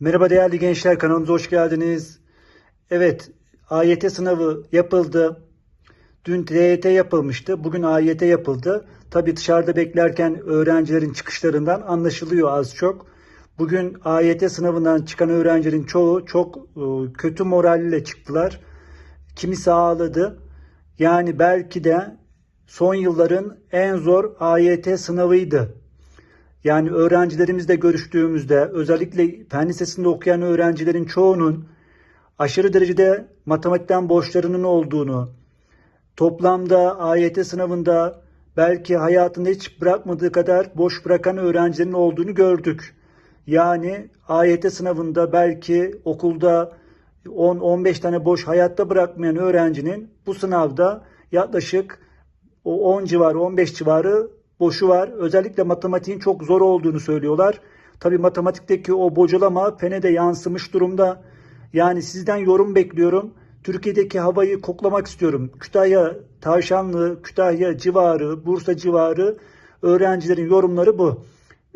Merhaba değerli gençler kanalımıza hoş geldiniz. Evet AYT sınavı yapıldı. Dün TYT yapılmıştı. Bugün AYT yapıldı. Tabi dışarıda beklerken öğrencilerin çıkışlarından anlaşılıyor az çok. Bugün AYT sınavından çıkan öğrencilerin çoğu çok e, kötü moralle çıktılar. Kimisi ağladı. Yani belki de son yılların en zor AYT sınavıydı. Yani öğrencilerimizle görüştüğümüzde özellikle fen lisesinde okuyan öğrencilerin çoğunun aşırı derecede matematikten borçlarının olduğunu, toplamda AYT sınavında belki hayatında hiç bırakmadığı kadar boş bırakan öğrencilerin olduğunu gördük. Yani AYT sınavında belki okulda 10-15 tane boş hayatta bırakmayan öğrencinin bu sınavda yaklaşık o 10 civarı 15 civarı boşu var. Özellikle matematiğin çok zor olduğunu söylüyorlar. Tabi matematikteki o bocalama pene de yansımış durumda. Yani sizden yorum bekliyorum. Türkiye'deki havayı koklamak istiyorum. Kütahya, Tavşanlı, Kütahya civarı, Bursa civarı öğrencilerin yorumları bu.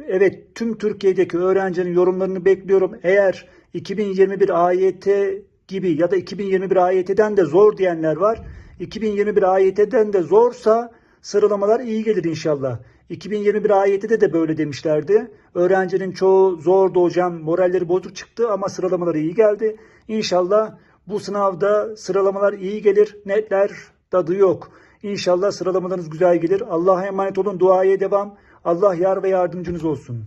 Evet tüm Türkiye'deki öğrencilerin yorumlarını bekliyorum. Eğer 2021 AYT gibi ya da 2021 AYT'den de zor diyenler var. 2021 AYT'den de zorsa sıralamalar iyi gelir inşallah. 2021 AYT'de de böyle demişlerdi. Öğrencinin çoğu zordu hocam, moralleri bozuk çıktı ama sıralamaları iyi geldi. İnşallah bu sınavda sıralamalar iyi gelir, netler tadı yok. İnşallah sıralamalarınız güzel gelir. Allah'a emanet olun, duaya devam. Allah yar ve yardımcınız olsun.